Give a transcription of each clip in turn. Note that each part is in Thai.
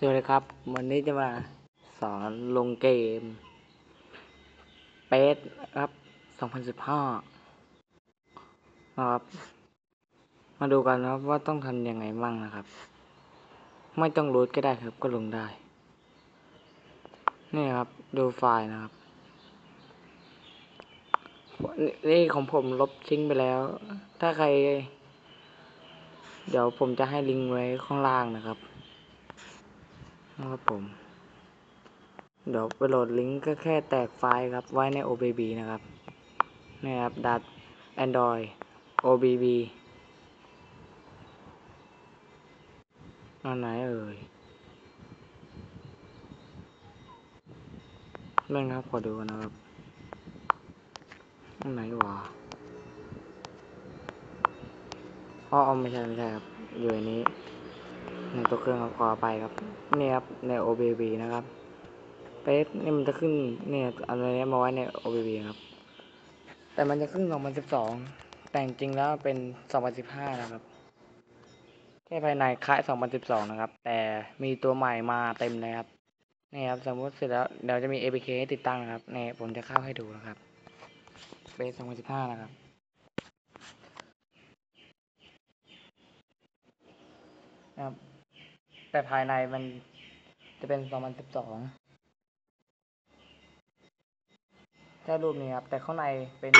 สวัสดีครับ วันนี้จะมาสอนลงเกมเปสครับ2015นะครับ มาดูกันนะครับว่าต้องทำยังไงบ้างนะครับ ไม่ต้องรูทก็ได้ครับก็ลงได้ นี่ครับดูไฟล์นะครับ นี่นี่ของผมลบทิ้งไปแล้ว ถ้าใคร เดี๋ยวผมจะให้ลิงก์ไว้ข้างล่างนะครับ นะครับผม เดี๋ยวไปโหลดลิงก์ก็แค่แตกไฟล์ครับ ไว้ใน OBB นะครับนี่ครับดัด Android OBB อันไหนเอ่ยเล่นครับ ขอดูกันนะครับอันไหนวะอ๋อไม่ใช่ ไม่ใช่ครับ อยู่ในนี้ ตัวเครื่องครับขอไปครับนี่ครับใน OBB นะครับเป๊ะนี่มันจะขึ้นเนี่ยอันนี้มาไว้ใน OBB ครับ แต่มันจะขึ้น 2012 แต่จริงแล้วเป็น 2015 นะครับแค่ภายในคล้าย 2012 นะครับ แต่มีตัวใหม่มาเต็มเลยครับนี่ครับสมมติเสร็จแล้วเดี๋ยวจะมี APK ให้ติดตั้งนะครับนี่ผมจะเข้าให้ดูนะครับเป็น2015 นะครับนะครับ แต่ภายในมันจะเป็น 2012แค่รูปนี้ครับ แต่ข้างในเป็น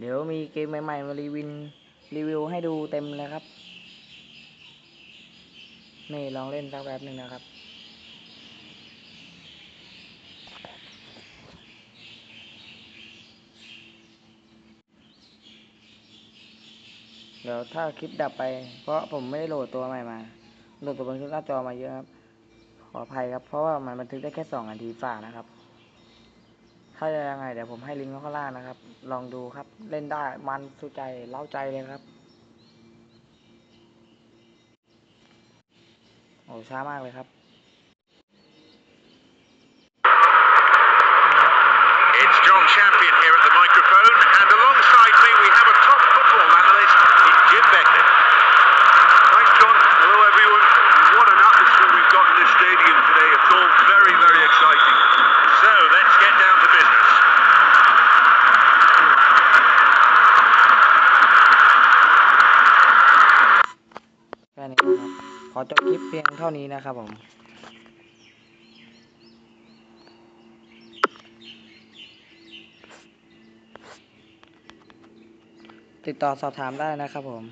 เดี๋ยวมีเกมใหม่ ๆ มารีวิวรีวิวให้ดูเต็มเลยครับ นี่ลองเล่นสักแป๊บหนึ่งนะครับ เดี๋ยวถ้าคลิปดับไป เพราะผมไม่ได้โหลดตัวใหม่มา โหลดตัวบนเครื่องหน้าจอมาเยอะครับ ขออภัยครับ เพราะว่ามันบันทึกได้แค่สองนาทีฝ่านะครับ ถ้าจะยังไงเดี๋ยวผมให้ลิงก์ข้างล่างนะครับ ลองดูครับ เล่นได้มันสุใจเล่าใจเลยครับ โอ้ช้ามากเลยครับ อจบคลิปเพียงเท่านี้นะครับผมติดต่อสอบถามได้นะครับผม